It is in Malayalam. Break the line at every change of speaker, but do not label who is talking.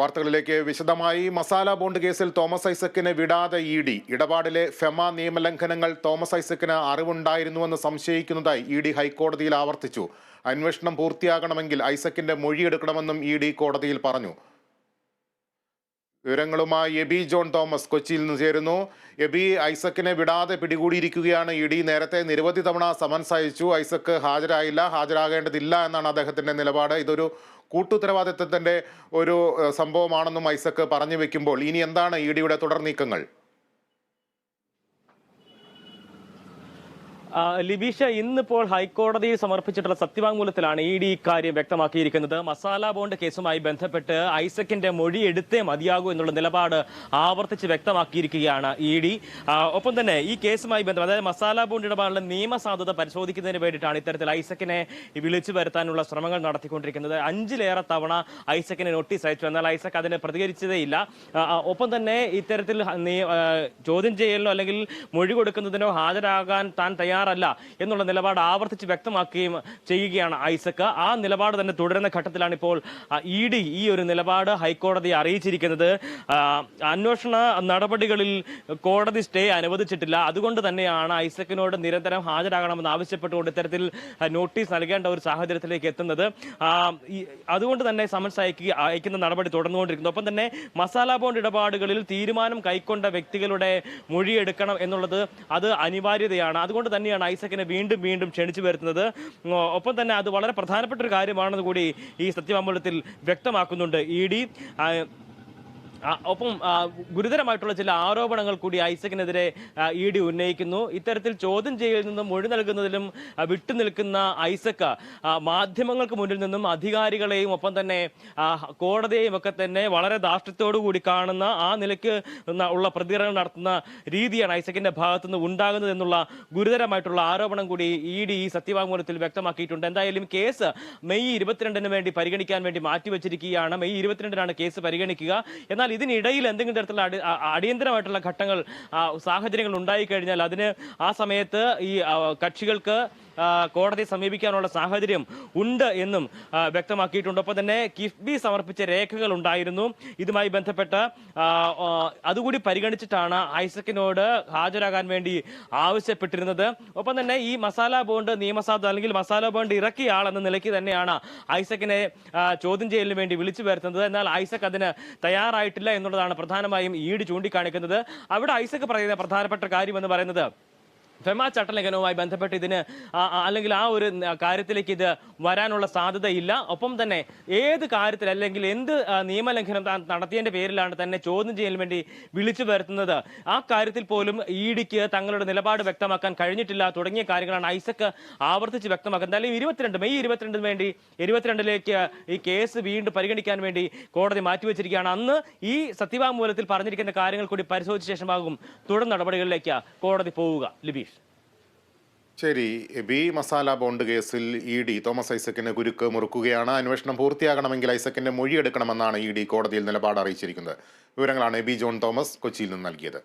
വാർത്തകളിലേക്ക് വിശദമായി. മസാല ബോണ്ട് കേസിൽ തോമസ് ഐസക്കിനെ വിടാതെ ഇ ഡി. ഇടപാടിലെ ഫെമ നിയമലംഘനങ്ങൾ തോമസ് ഐസക്കിന് അറിവുണ്ടായിരുന്നുവെന്ന് സംശയിക്കുന്നതായി ഇ ഡി ഹൈക്കോടതിയിൽ ആവർത്തിച്ചു. അന്വേഷണം പൂർത്തിയാകണമെങ്കിൽ ഐസക്കിന്റെ മൊഴിയെടുക്കണമെന്നും ഇ ഡി കോടതിയിൽ പറഞ്ഞു. വിവരങ്ങളുമായി എബി ജോൺ തോമസ് കൊച്ചിയിൽ നിന്ന് ചേരുന്നു. എബി ഐസക്കിനെ വിടാതെ പിടികൂടിയിരിക്കുകയാണ് ഇ ഡി. നേരത്തെ നിരവധി തവണ സമൻസ് അയച്ചു. ഐസക്ക് ഹാജരായില്ല ഹാജരാകേണ്ടതില്ല എന്നാണ് അദ്ദേഹത്തിന്റെ നിലപാട്. ഇതൊരു കൂട്ടുത്തരവാദിത്വത്തിന്റെ ഒരു സംഭവമാണെന്നും ഐസക്ക് പറഞ്ഞു വെക്കുമ്പോൾ. ഇനി എന്താണ് ഇ ഡിയുടെ തുടർ നീക്കങ്ങൾ?
ലിബീഷ ഇന്നിപ്പോൾ ഹൈക്കോടതിയിൽ സമർപ്പിച്ചിട്ടുള്ള സത്യവാങ്മൂലത്തിലാണ് ഇ ഡി ഇക്കാര്യം വ്യക്തമാക്കിയിരിക്കുന്നത്. മസാല ബോണ്ട് കേസുമായി ബന്ധപ്പെട്ട് ഐസക്കിന്റെ മൊഴി എടുത്തേ മതിയാകൂ എന്നുള്ള നിലപാട് ആവർത്തിച്ച് വ്യക്തമാക്കിയിരിക്കുകയാണ് ഇ ഡി. ഒപ്പം തന്നെ ഈ കേസുമായി ബന്ധം അതായത് മസാല ബോണ്ട് ഇടപാടിലെ നിയമസാധുത പരിശോധിക്കുന്നതിന് വേണ്ടിയിട്ടാണ് ഇത്തരത്തിൽ ഐസക്കിനെ വിളിച്ചു വരുത്താനുള്ള ശ്രമങ്ങൾ നടത്തിക്കൊണ്ടിരിക്കുന്നത്. അഞ്ചിലേറെ തവണ ഐസക്കിനെ നോട്ടീസ് അയച്ചു. എന്നാൽ ഐസക് അതിനെ പ്രതികരിച്ചതേയില്ല ഒപ്പം തന്നെ ഇത്തരത്തിൽ ചോദ്യം ചെയ്യലിനോ അല്ലെങ്കിൽ മൊഴി കൊടുക്കുന്നതിനോ ഹാജരാകാൻ താൻ തയ്യാറല്ല എന്നുള്ള നിലപാട് ആവർത്തിച്ച് വ്യക്തമാക്കുകയും ചെയ്യുകയാണ് ഐസക്. ആ നിലപാട് തന്നെ തുടരുന്ന ഘട്ടത്തിലാണ് ഇപ്പോൾ ഇ ഡി ഈ ഒരു നിലപാട് ഹൈക്കോടതിയെ അറിയിച്ചിരിക്കുന്നത്. അന്വേഷണ നടപടികളിൽ കോടതി സ്റ്റേ അനുവദിച്ചിട്ടില്ല. അതുകൊണ്ട് തന്നെയാണ് ഐസക്കിനോട് നിരന്തരം ഹാജരാകണമെന്ന് ആവശ്യപ്പെട്ടുകൊണ്ട് ഇത്തരത്തിൽ നോട്ടീസ് നൽകേണ്ട ഒരു സാഹചര്യത്തിലേക്ക് എത്തുന്നത്. അതുകൊണ്ട് തന്നെ സമൻസ് അയക്കുക അയക്കുന്ന നടപടി തുടർന്നുകൊണ്ടിരിക്കുന്നു. ഒപ്പം തന്നെ മസാല ബോണ്ട് ഇടപാടുകളിൽ തീരുമാനം കൈക്കൊണ്ട വ്യക്തികളുടെ മൊഴിയെടുക്കണം എന്നുള്ളത് അത് അനിവാര്യതയാണ്. അതുകൊണ്ട് തന്നെയാണ് ഐസക്കിനെ വീണ്ടും വീണ്ടും ക്ഷണിച്ചു വരുത്തുന്നത്. ഒപ്പം തന്നെ അത് വളരെ പ്രധാനപ്പെട്ട ഒരു കാര്യമാണെന്ന് കൂടി ഈ സത്യവാങ്മൂലത്തിൽ വ്യക്തമാക്കുന്നുണ്ട്. ഇ ഡി ഒപ്പം ഗുരുതരമായിട്ടുള്ള ചില ആരോപണങ്ങൾ കൂടി ഐസക്കിനെതിരെ ഇ ഡി ഉന്നയിക്കുന്നു. ഇത്തരത്തിൽ ചോദ്യം ചെയ്യലിൽ നിന്നും മൊഴി നൽകുന്നതിലും വിട്ടുനിൽക്കുന്ന ഐസക്ക് മാധ്യമങ്ങൾക്ക് മുന്നിൽ നിന്നും അധികാരികളെയും ഒപ്പം തന്നെ കോടതിയെയും ഒക്കെ തന്നെ വളരെ കൂടി കാണുന്ന ആ നിലയ്ക്ക് ഉള്ള പ്രതികരണം നടത്തുന്ന രീതിയാണ് ഐസക്കിന്റെ ഭാഗത്തു നിന്ന് ഉണ്ടാകുന്നത് എന്നുള്ള ഗുരുതരമായിട്ടുള്ള ആരോപണം കൂടി ഇ ഡി ഈ സത്യവാങ്മൂലത്തിൽ വ്യക്തമാക്കിയിട്ടുണ്ട്. എന്തായാലും കേസ് മെയ് ഇരുപത്തിരണ്ടിന് വേണ്ടി പരിഗണിക്കാൻ വേണ്ടി മാറ്റിവെച്ചിരിക്കുകയാണ്. മെയ് ഇരുപത്തിരണ്ടിനാണ് കേസ് പരിഗണിക്കുക. എന്നാൽ ഇതിനിടയിൽ എന്തെങ്കിലും തരത്തിലുള്ള അടിയന്തരമായിട്ടുള്ള ഘട്ടങ്ങൾ സാഹചര്യങ്ങൾ ഉണ്ടായി ഉണ്ടായിക്കഴിഞ്ഞാൽ അതിന് ആ സമയത്ത് ഈ കക്ഷികൾക്ക് കോടതിയെ സമീപിക്കാനുള്ള സാഹചര്യം ഉണ്ട് എന്നും വ്യക്തമാക്കിയിട്ടുണ്ട്. ഒപ്പം തന്നെ കിഫ്ബി സമർപ്പിച്ച രേഖകൾ ഉണ്ടായിരുന്നു. ഇതുമായി ബന്ധപ്പെട്ട് അതുകൂടി പരിഗണിച്ചിട്ടാണ് ഐസക്കിനോട് ഹാജരാകാൻ വേണ്ടി ആവശ്യപ്പെട്ടിരുന്നത്. ഒപ്പം തന്നെ ഈ മസാല ബോണ്ട് നിയമസാധു അല്ലെങ്കിൽ മസാല ബോണ്ട് ഇറക്കിയ ആൾ എന്ന നിലയ്ക്ക് തന്നെയാണ് ഐസക്കിനെ ചോദ്യം ചെയ്യലിന് വേണ്ടി വിളിച്ചു വരുത്തുന്നത്. എന്നാൽ ഐസക് അതിന് തയ്യാറായിട്ടില്ല എന്നുള്ളതാണ് പ്രധാനമായും ഈട് ചൂണ്ടിക്കാണിക്കുന്നത്. അവിടെ ഐസക് പറയുന്ന പ്രധാനപ്പെട്ട കാര്യം എന്ന് പറയുന്നത് ഫെമ ചട്ടലംഘനവുമായി ബന്ധപ്പെട്ട് ഇതിന് അല്ലെങ്കിൽ ആ ഒരു കാര്യത്തിലേക്ക് ഇത് വരാനുള്ള സാധ്യതയില്ല. ഒപ്പം തന്നെ ഏത് കാര്യത്തിൽ അല്ലെങ്കിൽ എന്ത് നിയമലംഘനം താൻ നടത്തിയതിന്റെ പേരിലാണ് തന്നെ ചോദ്യം ചെയ്യാൻ വേണ്ടി വിളിച്ചു വരുത്തുന്നത്. ആ കാര്യത്തിൽ പോലും ഇ ഡിക്ക് തങ്ങളുടെ നിലപാട് വ്യക്തമാക്കാൻ കഴിഞ്ഞിട്ടില്ല. തുടങ്ങിയ കാര്യങ്ങളാണ് ഐസക് ആവർത്തിച്ച് വ്യക്തമാക്കുന്നത്. എന്തായാലും ഇരുപത്തിരണ്ട് മെയ് ഇരുപത്തിരണ്ടിന് വേണ്ടി ഇരുപത്തിരണ്ടിലേക്ക് ഈ കേസ് വീണ്ടും പരിഗണിക്കാൻ വേണ്ടി കോടതി മാറ്റിവെച്ചിരിക്കുകയാണ്. അന്ന് ഈ സത്യവാങ്മൂലത്തിൽ പറഞ്ഞിരിക്കുന്ന കാര്യങ്ങൾ കൂടി പരിശോധിച്ച ശേഷമാകും തുടർ നടപടികളിലേക്ക് കോടതി പോവുക. ലിബീഷ്
ശരി ബി മസാല ബോണ്ട് കേസിൽ ഇ ഡി തോമസ് ഐസക്കിന് കുരുക്ക് മുറുക്കുകയാണ്. അന്വേഷണം പൂർത്തിയാകണമെങ്കിൽ ഐസക്കിന്റെ മൊഴിയെടുക്കണമെന്നാണ് ഇ ഡി കോടതിയിൽ നിലപാട് അറിയിച്ചിരിക്കുന്നത്. വിവരങ്ങളാണ് ബി ജോൺ തോമസ് കൊച്ചിയിൽ നിന്ന് നൽകിയത്.